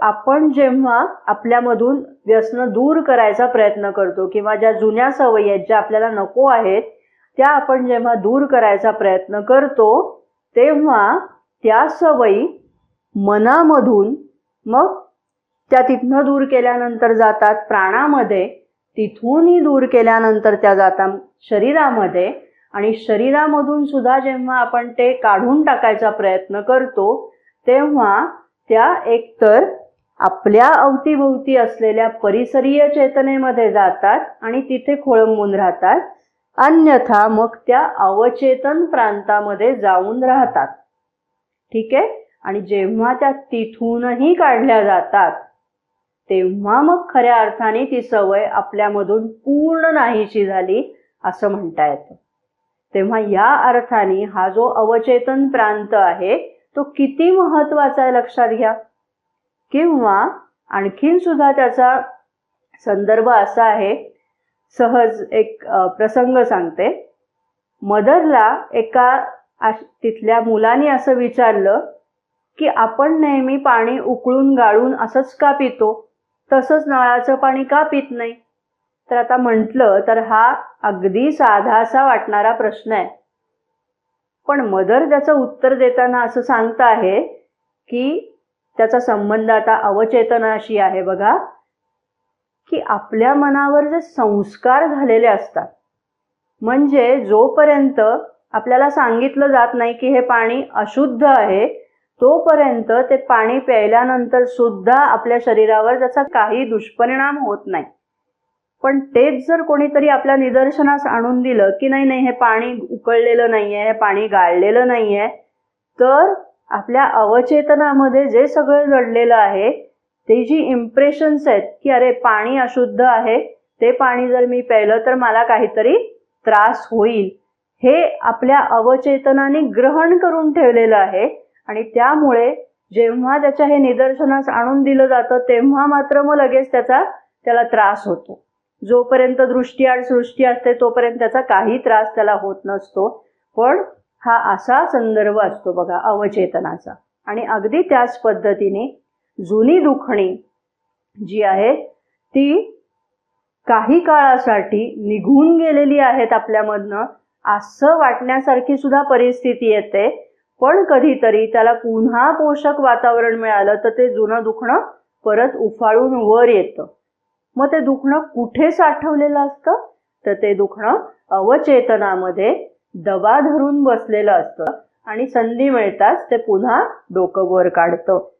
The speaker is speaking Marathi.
आपण जेव्हा आपल्यामधून व्यसन दूर करायचा प्रयत्न करतो किंवा ज्या जुन्या सवयी आहेत ज्या आपल्याला नको आहेत त्या आपण जेव्हा दूर करायचा प्रयत्न करतो तेव्हा त्या सवयी मनामधून मग त्या तिथनं दूर केल्यानंतर जातात प्राणामध्ये तिथूनही दूर केल्यानंतर त्या जातात शरीरामध्ये आणि शरीरामधून सुद्धा जेव्हा आपण ते काढून टाकायचा प्रयत्न करतो तेव्हा त्या एकतर आपल्या अवतीभोवती असलेल्या परिसरीय चेतनेमध्ये जातात आणि तिथे खोळंबून राहतात. अन्यथा मग त्या अवचेतन प्रांतामध्ये जाऊन राहतात. ठीक आहे? आणि जेव्हा त्या तिथूनही काढल्या जातात तेव्हा मग खऱ्या अर्थाने ती सवय आपल्यामधून पूर्ण नाहीशी झाली असं म्हणता येतं. तेव्हा या अर्थाने हा जो अवचेतन प्रांत आहे तो किती महत्त्वाचा आहे लक्षात घ्या. किंवा आणखीन सुद्धा त्याचा संदर्भ असा आहे. सहज एक प्रसंग सांगते. मदरला एका तिथल्या मुलाने असं विचारलं की आपण नेहमी पाणी उकळून गाळून असंच का पितो? तसंच नळाचं पाणी का पित नाही? तर आता म्हटलं तर हा अगदी साधासा वाटणारा प्रश्न आहे. पण मदर त्याचं उत्तर देताना असं सांगता आहे की त्याचा संबंध आता अवचेतनाशी आहे बघा की आपल्या मनावर जे संस्कार झालेले असतात म्हणजे जोपर्यंत आपल्याला सांगितलं जात नाही की हे पाणी अशुद्ध आहे तोपर्यंत ते पाणी प्यायल्यानंतर सुद्धा आपल्या शरीरावर त्याचा काही दुष्परिणाम होत नाही. पण तेच जर कोणीतरी आपल्या निदर्शनास आणून दिलं की नाही नाही हे पाणी उकळलेलं नाहीये हे पाणी गाळलेलं नाहीये तर आपल्या अवचेतनामध्ये जे सगळं जडलेलं आहे ते जी इम्प्रेशन्स आहेत की अरे पाणी अशुद्ध आहे ते पाणी जर मी प्यायलं तर मला काहीतरी त्रास होईल. हे आपल्या अवचेतनाने ग्रहण करून ठेवलेलं आहे आणि त्यामुळे जेव्हा त्याच्या हे निदर्शनास आणून दिलं जातं तेव्हा मात्र मग लगेच त्याचा त्याला त्रास होतो. जोपर्यंत दृष्टी आणि सृष्टी असते तोपर्यंत त्याचा काही त्रास त्याला होत नसतो. पण हा असा संदर्भ असतो बघा अवचेतनाचा. आणि अगदी त्याच पद्धतीने जुनी दुखणी जी आहे ती काही काळासाठी निघून गेलेली आहेत आपल्यामधनं असं वाटण्यासारखी सुद्धा परिस्थिती येते. पण कधीतरी त्याला पुन्हा पोषक वातावरण मिळालं तर ते जुनं दुखणं परत उफाळून वर येतं. मग ते दुखणं कुठे साठवलेलं असतं? तर ते दुखणं अवचेतनामध्ये दबा धरून बसलेलं असतं आणि संधी मिळताच ते पुन्हा डोकं वर काढतं.